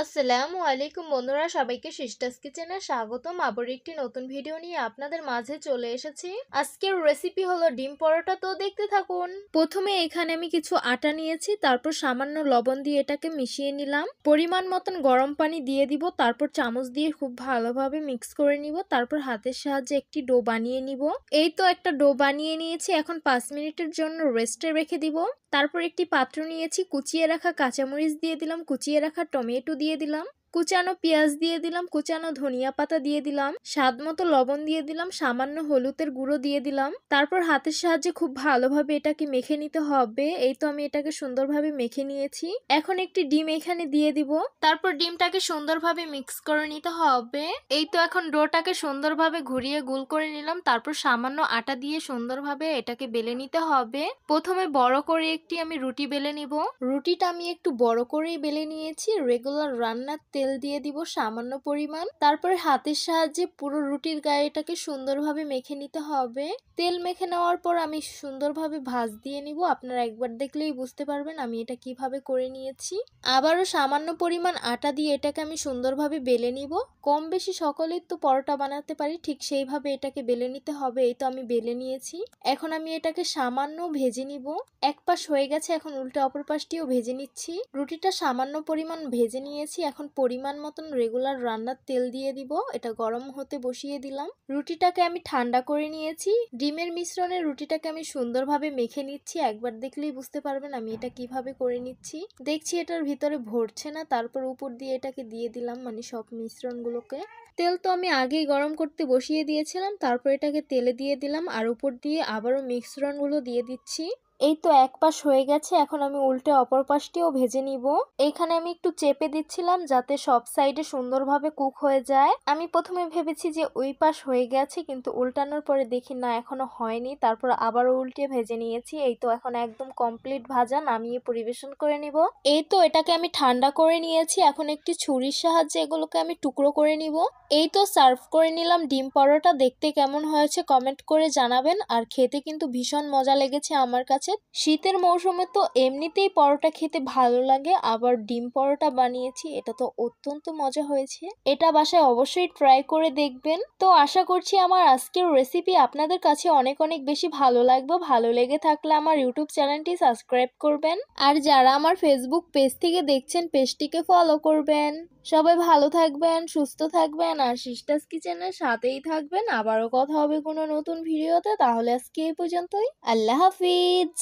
আসসালামু আলাইকুম বন্ধুরা, সবাইকে সিস্টার্স কিচেনে স্বাগতম। আবার একটি নতুন ভিডিও নিয়ে আপনাদের মাঝে চলে এসেছি। আজকের রেসিপি হলো ডিম পরোটা। তো দেখতে থাকুন। প্রথমে এখানে আমি কিছু আটা নিয়েছি, তারপর সামান্য লবণ দিয়ে এটাকে মিশিয়ে নিলাম। পরিমাণ মতন গরম পানি দিয়ে দিব, তারপর চামচ দিয়ে খুব ভালোভাবে মিক্স করে নিব। তারপর হাতের সাহায্যে একটি ডো বানিয়ে নিব। এই তো একটা ডো বানিয়ে নিয়েছি, এখন পাঁচ মিনিটের জন্য রেস্টে রেখে দিব। তারপর একটি পাত্র নিয়েছি, কুচিয়ে রাখা কাঁচামরিচ দিয়ে দিলাম। কুচিয়ে রাখা টমেটো দিয়ে দিলাম। কুচানো পেঁয়াজ দিয়ে দিলাম, কুচানো ধনিয়া পাতা দিয়ে দিলাম, স্বাদ মতো লবণ দিয়ে দিলাম, সামান্য হলুদের গুঁড়ো দিয়ে দিলাম। তারপর হাতের সাহায্যে খুব ভালোভাবে এটাকে মেখে নিতে হবে। এই তো আমি এটাকে সুন্দরভাবে মেখে নিয়েছি। এখন একটি ডিম এখানে দিয়ে দিব। তারপর ডিমটাকে সুন্দরভাবে মিক্স করে নিতে হবে। এই তো এখন ডোটাকে সুন্দরভাবে ঘুরিয়ে গোল করে নিলাম। তারপর সামান্য আটা দিয়ে সুন্দরভাবে এটাকে বেলে নিতে হবে। প্রথমে বড় করে একটি আমি রুটি বেলে নিব। রুটিটা আমি একটু বড় করেই বেলে নিয়েছি। রেগুলার রান্নার তেল দিয়ে দিব সামান্য পরিমাণ। তারপরে হাতের সাহায্যে পুরো রুটির গায়ে এটাকে সুন্দরভাবে মেখে নিতে হবে। তেল মেখে নেওয়ার পর আমি সুন্দরভাবে ভাজ দিয়ে নিব। আপনারা একবার দেখলেই বুঝতে পারবেন আমি এটা কীভাবে করে নিয়েছি। আবারও সামান্য পরিমাণ আটা দিয়ে এটাকে আমি সুন্দরভাবে বেলে নিব। কম বেশি সকলের তো পরোটা বানাতে পারি, ঠিক সেইভাবে এটাকে বেলে নিতে হবে, এই তো আমি বেলে নিয়েছি। এখন আমি এটাকে সামান্য ভেজে নিব। এক পাশ হয়ে গেছে, এখন উল্টে অপর পাশটিও ভেজে নিচ্ছি। রুটিটা সামান্য পরিমাণ ভেজে নিয়েছি, এখন পরিমাণ মতন রেগুলার রান্নার তেল দিয়ে দিব, এটা গরম হতে বসিয়ে দিলাম। রুটিটাকে আমি ঠান্ডা করে নিয়েছি। ডিমের মিশ্রণে রুটিটাকে আমি সুন্দরভাবে মেখে নিচ্ছি। একবার দেখলেই বুঝতে পারবেন আমি এটা কীভাবে করে নিচ্ছি। দেখছি এটার ভিতরে ভরছে না, তারপর উপর দিয়ে এটাকে দিয়ে দিলাম মানে সব মিশ্রণগুলোকে। তেল তো আমি আগেই গরম করতে বসিয়ে দিয়েছিলাম, তারপর এটাকে তেলে দিয়ে দিলাম। আর উপর দিয়ে আবারও মিশ্রণগুলো দিয়ে দিচ্ছি। এই তো এক পাশ হয়ে গেছে, এখন আমি উল্টে অপর পাশটিও ভেজে নিব। এইখানে আমি একটু চেপে দিচ্ছিলাম যাতে সব সাইডে সুন্দরভাবে কুক হয়ে যায়। আমি প্রথমে ভেবেছি যে ওই পাশ হয়ে গেছে, কিন্তু উল্টানোর পরে দেখি না, এখনও হয়নি। তারপর আবারও উল্টে ভেজে নিয়েছি। এই তো এখন একদম কমপ্লিট ভাজা, নামিয়ে পরিবেশন করে নিব। এই তো এটাকে আমি ঠান্ডা করে নিয়েছি। এখন একটি ছুরির সাহায্যে এগুলোকে আমি টুকরো করে নিব। এই তো সার্ভ করে নিলাম ডিম পরোটা। দেখতে কেমন হয়েছে কমেন্ট করে জানাবেন। আর খেতে কিন্তু ভীষণ মজা লেগেছে আমার কাছে। শীতের মৌসুমে তো এমনিতেই পরোটা খেতে ভালো লাগে, আবার ডিম পরোটা বানিয়েছি, এটা তো অত্যন্ত মজা হয়েছে। এটা বাসায় অবশ্যই ট্রাই করে দেখবেন। তো আশা করছি আমার আজকের রেসিপি আপনাদের কাছে অনেক অনেক বেশি ভালো লাগবে, ভালো লেগে থাকলে আমার ইউটিউব চ্যানেলটি সাবস্ক্রাইব করবেন। আর যারা আমার ফেসবুক পেজ থেকে দেখছেন পেজটিকে ফলো করবেন। সবাই ভালো থাকবেন, সুস্থ থাকবেন, আর সিস্টার্স কিচেনের সাথেই থাকবেন। আবারও কথা হবে কোনো নতুন ভিডিওতে তাহলে আজকে এই পর্যন্তই। আল্লাহ হাফিজ!